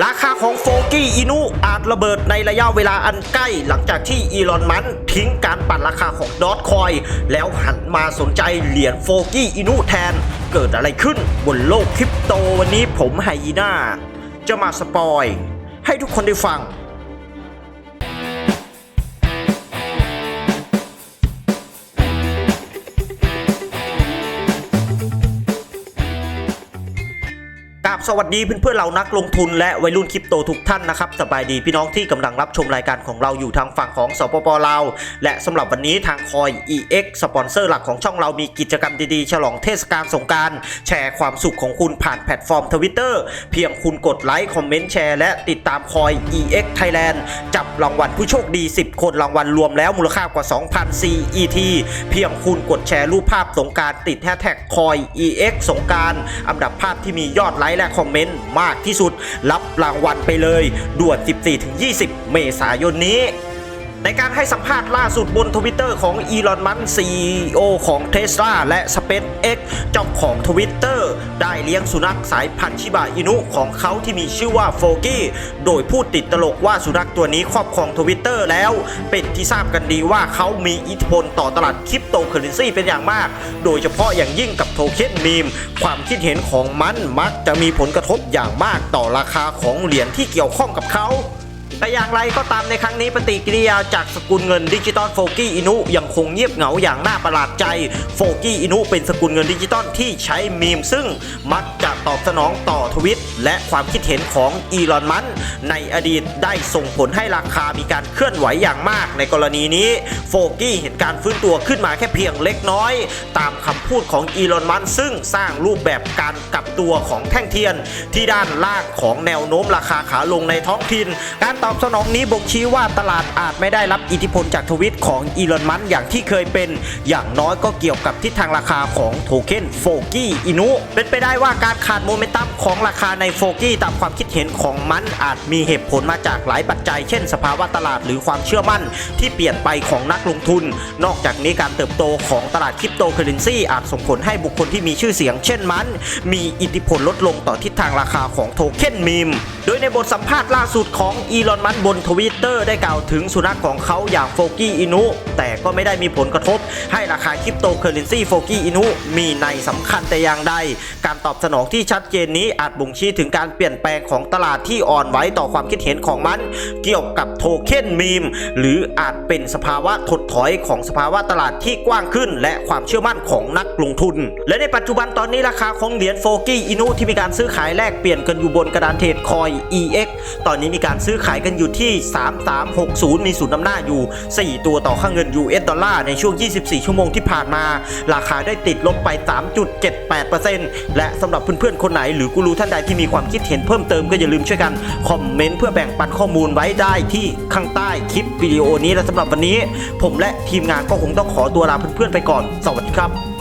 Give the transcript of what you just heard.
ราคาของโฟกี้อินุอาจระเบิดในระยะเวลาอันใกล้ หลังจากที่อีลอนมันทิ้งการปั่นราคาของดอทคอย แล้วหันมาสนใจเหรียญโฟกี้อินุแทน เกิดอะไรขึ้นบนโลกคริปโตวันนี้ผมไฮยีน่าจะมาสปอย ให้ทุกคนได้ฟัง กราบสวัสดีเพื่อนๆเรานักลงทุนและวัยรุ่นคริปโตทุกท่านนะครับสบายดีพี่น้องที่กำลังรับชมรายการของเราอยู่ทางฝั่งของสปปลาวและสำหรับวันนี้ทางคอย EX สปอนเซอร์หลักของช่องเรามีกิจกรรมดีๆ ฉลองเทศกาลสงการแชร์ความสุขของคุณผ่านแพลตฟอร์มทวิตเตอร์เพียงคุณกดไลค์คอมเมนต์แชร์และติดตามคอย EX Thailand จับรางวัลผู้โชคดี 10 คนรางวัลรวมแล้วมูลค่ากว่า 2,000 CET เพียงคุณกดแชร์รูปภาพสงการติดแฮชแท็กคอย EX สงการอันดับภาพที่มียอดไลค์และคอมเมนต์มากที่สุด รับรางวัลไปเลยด่วน 14-20 เมษายนนี้ ในการให้สัมภาษณ์ล่าสุดบนทวิตเตอร์ของอีลอนมัสซีโอของเทสลาและ SpaceX เจ้าของทวิตเตอร์ได้เลี้ยงสุนัขสายพันธุ์ชิบะอินุของเขาที่มีชื่อว่าโฟกี้โดยพูดติดตลกว่าสุนัขตัวนี้ครอบครองทวิตเตอร์แล้ว เป็นที่ทราบกันดีว่าเขามีอิทธิพลต่อตลาดคริปโตเคอเรนซีเป็นอย่างมาก โดยเฉพาะอย่างยิ่งกับโทเค็นมีม ความคิดเห็นของมันมักจะมีผลกระทบอย่างมากต่อราคาของเหรียญที่เกี่ยวข้องกับเขา แต่อย่างไรก็ตามในครั้งนี้ปฏิกิริยาจากสกุลเงินดิจิตอลโฟกี้อินุยังคงเงียบเหงาอย่างน่าประหลาดใจโฟกี้อินุเป็นสกุลเงินดิจิตอลที่ใช้มีมซึ่งมักจะ ตอบสนองต่อทวิต และความคิดเห็นของอีลอนมัสในอดีตได้ส่งผลให้ราคามีการเคลื่อนไหวอย่างมาก ในกรณีนี้โฟกี้เห็นการฟื้นตัวขึ้นมาแค่เพียงเล็กน้อย ตามคำพูดของอีลอนมัสซึ่งสร้างรูปแบบการกลับตัวของแท่งเทียน ที่ด้านล่างของแนวโน้มราคาขาลงในท้องถิ่น การตอบสนองนี้บ่งชี้ว่าตลาดอาจไม่ได้รับอิทธิพลจากทวิตของอีลอนมัสอย่างที่เคยเป็น อย่างน้อยก็เกี่ยวกับทิศทางราคาของโทเค็นโฟกี้อินุเป็นไปได้ว่าการขาดโมเมนตัมของราคาในโฟกี้ตามความคิดเห็นของมันอาจมีเหตุผลมาจากหลายปัจจัย เช่น สภาวะตลาดหรือความเชื่อมั่นที่เปลี่ยนไปของนักลงทุน นอกจากนี้การเติบโตของตลาดคริปโตเคอเรนซีอาจส่งผลให้บุคคลที่มีชื่อเสียง เช่นมัน มีอิทธิพลลดลงต่อทิศทางราคาของโทเค็นมีม โดยในบทสัมภาษณ์ล่าสุดของอีลอนมัสบนทวิตเตอร์ได้กล่าวถึงสุนัขของเขาอย่างโฟกี้อินุแต่ก็ไม่ได้มีผลกระทบ ให้ราคาคริปโตเคอเรนซีโฟกี้อินุมีในสำคัญแต่อย่างใด การตอบสนองที่ชัดเจนนี้อาจบ่งชี้ถึงการเปลี่ยนแปลงของตลาดที่อ่อนไหวต่อความคิดเห็นของมัน เกี่ยวกับโทเค็นมีม หรืออาจเป็นสภาวะถดถอยของสภาวะตลาดที่กว้างขึ้น และความเชื่อมั่นของนักลงทุน และในปัจจุบันตอนนี้ราคาของเหรียญโฟกี้อินุที่มีการซื้อขายแลกเปลี่ยนกันอยู่บนกระดานเทรดคอย EX ตอนนี้มีการซื้อขายกันอยู่ที่ 3360 มีศูนย์นำหน้าอยู่ 4 ตัวต่อค่าเงิน US ดอลลาร์ในช่วง 24 ชั่วโมงที่ผ่านมา ราคาได้ติดลบไป 3.78%และสำหรับเพื่อนๆคนไหนหรือกูรูท่านใดที่มีความคิดเห็นเพิ่มเติมก็อย่าลืมช่วยกันคอมเมนต์เพื่อแบ่งปันข้อมูลไว้ได้ที่ข้างใต้คลิปวิดีโอนี้และสำหรับวันนี้ ผมและทีมงานก็คงต้องขอตัวลาเพื่อนๆไปก่อน สวัสดีครับ